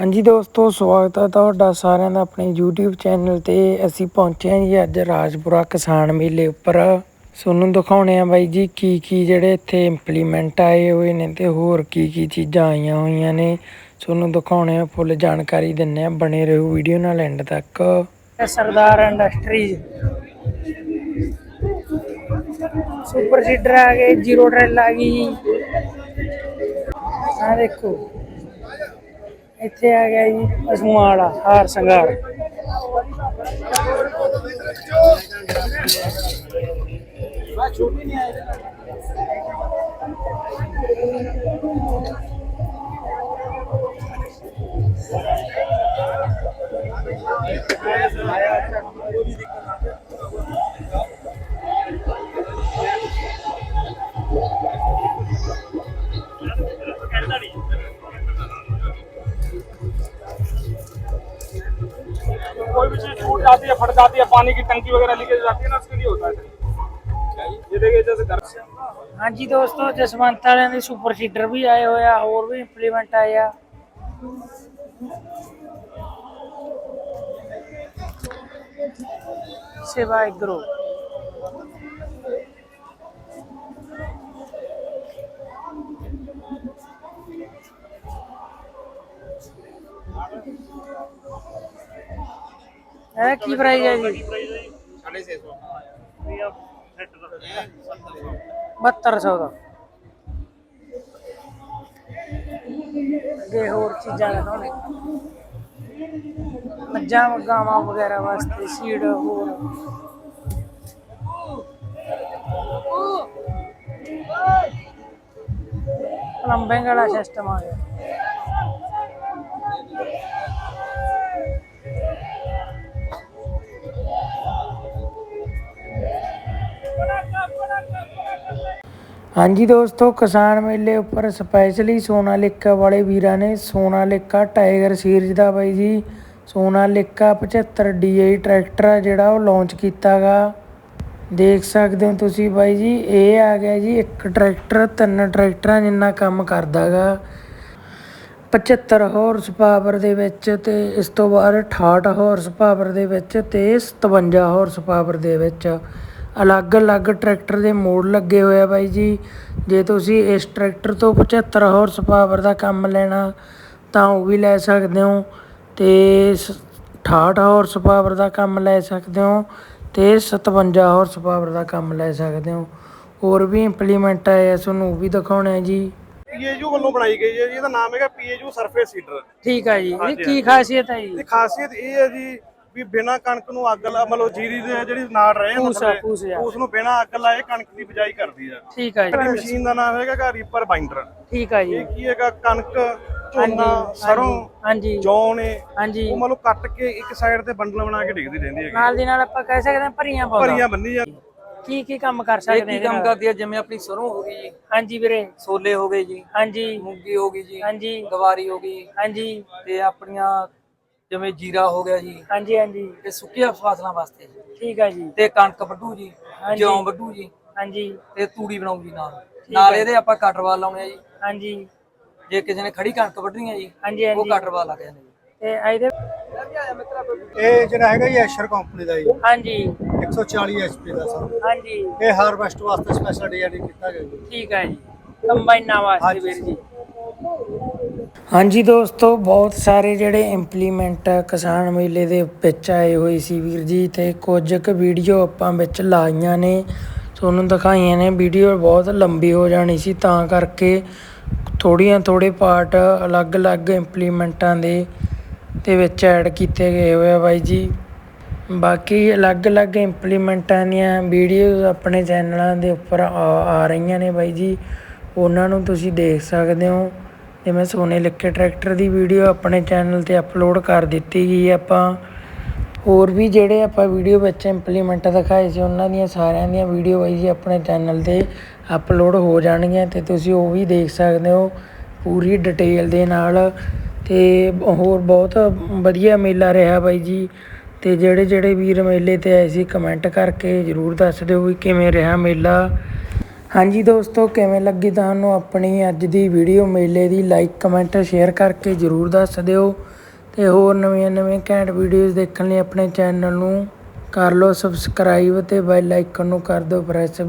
ਹਾਂਜੀ ਦੋਸਤੋ, ਸਵਾਗਤ ਹੈ ਤੁਹਾਡਾ ਸਾਰਿਆਂ ਦਾ ਆਪਣੇ YouTube ਚੈਨਲ ਤੇ। ਅਸੀਂ ਪਹੁੰਚੇ ਹਾਂ ਜੀ ਅੱਜ ਰਾਜਪੁਰਾ ਕਿਸਾਨ ਮੇਲੇ ਉੱਪਰ। ਤੁਹਾਨੂੰ ਦਿਖਾਉਣੇ ਆ ਬਾਈ ਜੀ ਕੀ ਕੀ ਜਿਹੜੇ ਇੱਥੇ ਇੰਪਲੀਮੈਂਟ ਆਏ ਹੋਏ ਨੇ ਤੇ ਹੋਰ ਕੀ ਕੀ ਚੀਜ਼ਾਂ ਆਈਆਂ ਹੋਈਆਂ ਨੇ। ਤੁਹਾਨੂੰ ਦਿਖਾਉਣੇ ਆ, ਫੁੱਲ ਜਾਣਕਾਰੀ ਦਿੰਨੇ ਆ, ਬਣੇ ਰਹੋ ਵੀਡੀਓ ਨਾਲ ਐਂਡ ਤੱਕ। ਸਰਦਾਰ ਇੰਡਸਟਰੀਜ਼ ਸੁਪਰ ਸੀਡਰ ਆ ਗਏ ਜ਼ੀਰੋ ਟ੍ਰੈਲ ਆ ਗਈ। ਆ ਦੇਖੋ। ਇੱਥੇ ਆ ਗਿਆ ਜੀ ਪਸ਼ੂਆਂ ਵਾਲਾ ਹਾਰ ਸੰਘਾਰ। कोई पीछे छूट जाती है, फट जाती है, पानी की टंकी वगैरह लीकेज जाती है ना, उसके लिए होता है हाँ जी दोस्तों, जसवंत सुपर सीडर भी आए हुए और भी इम्प्लीमेंट आया सेवा ग्रुप। ਹੈ, ਕੀ ਪ੍ਰਾਈਸ ਹੈ ਜੀ? ਬਹੱਤਰ ਸੌ ਦਾ। ਅੱਗੇ ਹੋਰ ਚੀਜ਼ਾਂ ਦਿਖਾਉਣੇ। ਮੱਝਾਂ ਗਾਵਾਂ ਵਗੈਰਾ ਵਾਸਤੇ ਸੀਡ ਹੋਰ। ਪਲੰਬਿੰਗ ਵਾਲਾ ਸਿਸਟਮ ਆ ਗਿਆ। ਹਾਂਜੀ ਦੋਸਤੋ, ਕਿਸਾਨ ਮੇਲੇ ਉੱਪਰ ਸਪੈਸ਼ਲੀ ਸੋਨਾਲਿਕਾ ਵਾਲੇ ਵੀਰਾਂ ਨੇ ਸੋਨਾਲਿਕਾ ਟਾਈਗਰ ਸੀਰੀਜ਼ ਦਾ ਬਾਈ ਜੀ, ਸੋਨਾਲਿਕਾ 75 DI ਟਰੈਕਟਰ ਆ ਜਿਹੜਾ ਉਹ ਲਾਂਚ ਕੀਤਾਗਾ। ਦੇਖ ਸਕਦੇ ਹੋ ਤੁਸੀਂ ਬਾਈ ਜੀ, ਇਹ ਆ ਗਿਆ ਜੀ ਇੱਕ ਟਰੈਕਟਰ, ਤਿੰਨ ਟਰੈਕਟਰਾਂ ਜਿੰਨਾ ਕੰਮ ਕਰਦਾਗਾ। 75 ਹਾਰਸ ਪਾਵਰ ਦੇ ਵਿੱਚ ਤੇ ਇਸ ਤੋਂ ਬਾਅਦ 68 ਹਾਰਸ ਪਾਵਰ ਦੇ ਵਿੱਚ ਤੇ 57 ਹਾਰਸ ਪਾਵਰ ਦੇ ਵਿੱਚ। ਅਲੱਗ-ਅਲੱਗ ਟਰੈਕਟਰ ਦੇ ਮੋਡ ਲੱਗੇ ਹੋਏ ਆ ਬਾਈ ਜੀ। ਜੇ ਤੁਸੀਂ ਇਸ ਟਰੈਕਟਰ ਤੋਂ 75 ਹਾਰਸ ਪਾਵਰ ਦਾ ਕੰਮ ਲੈਣਾ ਤਾਂ ਉਹ ਵੀ ਲੈ ਸਕਦੇ ਹੋ ਤੇ ਸ- 68 ਹਾਰਸ ਪਾਵਰ ਦਾ ਕੰਮ ਲੈ ਸਕਦੇ ਹੋ ਤੇ 57 ਹਾਰਸ ਪਾਵਰ ਦਾ ਕੰਮ ਲੈ ਸਕਦੇ ਹੋ। ਹੋਰ ਵੀ ਇੰਪਲੀਮੈਂਟ ਆਏ ਆ ਤੁਹਾਨੂੰ ਉਹ ਵੀ ਦਿਖਾਉਣੇ ਆ ਜੀ। ਪੀਏਯੂ ਵੱਲੋਂ ਬਣਾਈ ਗਈ ਹੈ ਜੀ ਇਹਦਾ ਨਾਮ ਹੈਗਾ ਪੀਏਯੂ ਸਰਫੇਸ ਸੀਡਰ ਠੀਕ ਹੈ ਜੀ। ਇਹਦੀ ਕੀ ਖਾਸੀਅਤ ਹੈ ਜੀ? ਇਹਦੀ ਖਾਸੀਅਤ ਇਹ ਹੈ ਜੀ ਵੀ ਬਿਨਾ ਕਣਕ ਨੂੰ ਅੱਗ ਲਾ ਮਤਲਬ ਜੀਰੀ ਦੇ ਜਿਹੜੀ ਨਾੜ ਰਹੇ ਆ, ਆ। ਉਸ ਨੂੰ ਬਿਨਾ ਅੱਗ ਲਾਏ ਕਣਕ ਦੀ ਬਿਜਾਈ ਕਰਦੀ ਹੈ ਠੀਕ ਹੈ ਇਹਦੀ ਜੀ ਮਸ਼ੀਨ ਦਾ ਨਾਮ ਹੈਗਾ ਰੀਪਰ ਬਾਈਂਡਰ। ਠੀਕ ਹੈ ਜੀ। ਇਹ ਕੀ ਹੈਗਾ ਕਣਕ ਝੋਨਾ ਸਰੋਂ ਹਾਂਜੀ ਜੌਂ ਨੇ ਹਾਂਜੀ। ਉਹ ਮਤਲਬ ਕੱਟ ਕੇ ਇੱਕ ਸਾਈਡ ਤੇ ਬੰਡਲ ਬਣਾ ਕੇ ਡਿੱਗਦੀ ਰਹਿੰਦੀ ਹੈਗੀ। ਨਾਲ ਦੀ ਨਾਲ ਆਪਾਂ ਕਹਿ ਸਕਦੇ ਹਾਂ ਭਰੀਆਂ ਪਾਉਂਦਾ ਭਰੀਆਂ ਬੰਨੀ ਜਾਂ ਕੀ ਕੀ ਕੰਮ ਕਰ ਇਹ ਸਕਦੇ ਕੀ ਇਹਦੇ ਕੰਮ ਨਾਲ? ਕਰਦੀ ਹੈ ਜਿਵੇਂ ਆਪਣੀ ਸਰੋਂ ਹੋ ਗਈ ਜੀ। ਹਾਂਜੀ ਵੀਰੇ। ਛੋਲੇ ਹੋ ਗਏ ਜੀ। ਹਾਂਜੀ। ਮੂੰਗੀ ਹੋ ਗਈ ਜੀ। ਹਾਂਜੀ। ਗਵਾਰੀ ਹੋ ਗਈ। ਹਾਂਜੀ। ਤੇ ਆਪਣੀਆਂ ਜਿਵੇਂ ਜੀਰਾ ਹੋ ਗਿਆ ਜੀ ਹਾਂਜੀ ਹਾਂਜੀ। ਤੇ ਸੁੱਕੀਆਂ ਫਸਲਾਂ ਵਾਸਤੇ ਠੀਕ ਹੈ ਜੀ। ਤੇ ਕਣਕ ਵੱਢੂ ਜੀ ਹਾਂਜੀ। ਜੌਂ ਵੱਢੂ ਜੀ ਹਾਂਜੀ। ਤੇ ਤੂੜੀ ਬਣਾਉ ਜੀ ਨਾਲ। ਨਾਲ ਇਹਦੇ ਆਪਾਂ ਕਟਰਵਾਲ ਲਾਉਣੇ ਆ ਜੀ। ਹਾਂਜੀ। ਜੇ ਕਿਸੇ ਨੇ ਖੜੀ ਕਣਕ ਵੱਢਣੀ ਹੈ ਜੀ ਹਾਂਜੀ ਉਹ ਹਾਂਜੀ ਕਟਰਵਾਲ ਲੱਗ ਜਾਂਦੇ ਜੀ। ਤੇ ਇਹਦੇ ਇਹ ਜਿਹੜਾ ਹੈਗਾ ਜੀ ਐਸ਼ਰ ਕੰਪਨੀ ਦਾ ਜੀ। ਹਾਂਜੀ। 140 ਐਚਪੀ ਦਾ ਸਰ। ਹਾਂਜੀ। ਇਹ ਹਾਰਵੈਸਟ ਵਾਸਤੇ ਸਪੈਸ਼ਲ ਡਿਜ਼ਾਈਨ ਕੀਤਾ ਗਿਆ ਜੀ। ਠੀਕ ਹੈ ਜੀ। ਕੰਬਾਈਨਾਂ ਵਾਸਤੇ ਹਾਂਜੀ। ਵੀਰ ਜੀ। ਹਾਂਜੀ ਦੋਸਤੋ, ਬਹੁਤ ਸਾਰੇ ਜਿਹੜੇ ਇੰਪਲੀਮੈਂਟ ਕਿਸਾਨ ਮੇਲੇ ਦੇ ਵਿੱਚ ਆਏ ਹੋਏ ਸੀ ਵੀਰ ਜੀ ਤੇ ਕੁਝ ਕੁ ਵੀਡੀਓ ਆਪਾਂ ਵਿੱਚ ਲਾਈਆਂ ਨੇ। ਤੁਹਾਨੂੰ ਦਿਖਾਈਆਂ ਨੇ ਵੀਡੀਓ ਬਹੁਤ ਲੰਬੀ ਹੋ ਜਾਣੀ ਸੀ, ਤਾਂ ਕਰਕੇ ਥੋੜੀਆਂ ਥੋੜੇ ਪਾਰਟ ਅਲੱਗ-ਅਲੱਗ ਇੰਪਲੀਮੈਂਟਾਂ ਦੇ ਦੇ ਵਿੱਚ ਐਡ ਕੀਤੇ ਗਏ ਹੋਏ ਆ ਬਾਈ ਜੀ। ਬਾਕੀ ਅਲੱਗ-ਅਲੱਗ ਇੰਪਲੀਮੈਂਟਾਂ ਦੀਆਂ ਵੀਡੀਓਜ਼ ਆਪਣੇ ਚੈਨਲਾਂ ਦੇ ਉੱਪਰ ਆ ਆ ਰਹੀਆਂ ਨੇ ਬਾਈ ਜੀ। ਉਹਨਾਂ ਨੂੰ ਤੁਸੀਂ ਦੇਖ ਸਕਦੇ ਹੋ। ਜਿਵੇਂ ਸੋਨੇ ਲਿੱਕੇ ਟਰੈਕਟਰ ਦੀ ਵੀਡੀਓ ਆਪਣੇ ਚੈਨਲ ਤੇ ਅਪਲੋਡ ਕਰ ਦਿੱਤੀ ਗਈ ਆਪਾਂ। ਹੋਰ ਵੀ ਜਿਹੜੇ ਆਪਾਂ ਵੀਡੀਓ ਵਿੱਚ ਇੰਪਲੀਮੈਂਟ ਦਿਖਾਏ ਸੀ, ਉਹਨਾਂ ਦੀਆਂ ਸਾਰਿਆਂ ਦੀਆਂ ਵੀਡੀਓ ਬਾਈ ਜੀ ਆਪਣੇ ਚੈਨਲ ਤੇ ਅਪਲੋਡ ਹੋ ਜਾਣਗੀਆਂ ਤੇ ਤੁਸੀਂ ਉਹ ਵੀ ਦੇਖ ਸਕਦੇ ਹੋ ਪੂਰੀ ਡਿਟੇਲ ਦੇ ਨਾਲ। ਤੇ ਹੋਰ ਬਹੁਤ ਵਧੀਆ ਮੇਲਾ ਰਿਹਾ ਬਾਈ ਜੀ। ਤੇ ਜਿਹੜੇ ਜਿਹੜੇ ਵੀਰ ਮੇਲੇ ਤੇ ਆਏ ਸੀ ਕਮੈਂਟ ਕਰਕੇ ਜਰੂਰ ਦੱਸ ਦਿਓ ਵੀ ਕਿਵੇਂ ਰਿਹਾ ਮੇਲਾ। ਹਾਂਜੀ ਦੋਸਤੋ, ਕਿਵੇਂ ਲੱਗੀ ਤੁਹਾਨੂੰ ਆਪਣੀ ਅੱਜ ਦੀ ਵੀਡੀਓ? ਮੇਲੇ ਦੀ ਲਾਈਕ ਕਮੈਂਟ ਸ਼ੇਅਰ ਕਰਕੇ ਜਰੂਰ ਦੱਸ ਦਿਓ ਤੇ ਹੋਰ ਨਵੀਆਂ ਨਵੀਆਂ ਘੈਂਟ ਵੀਡੀਓਜ਼ ਦੇਖਣ ਲਈ ਆਪਣੇ ਚੈਨਲ ਨੂੰ ਕਰ ਲਓ ਸਬਸਕ੍ਰਾਈਬ ਤੇ ਬੈਲ ਆਈਕਨ ਨੂੰ ਕਰ ਦਿਓ ਪ੍ਰੈਸ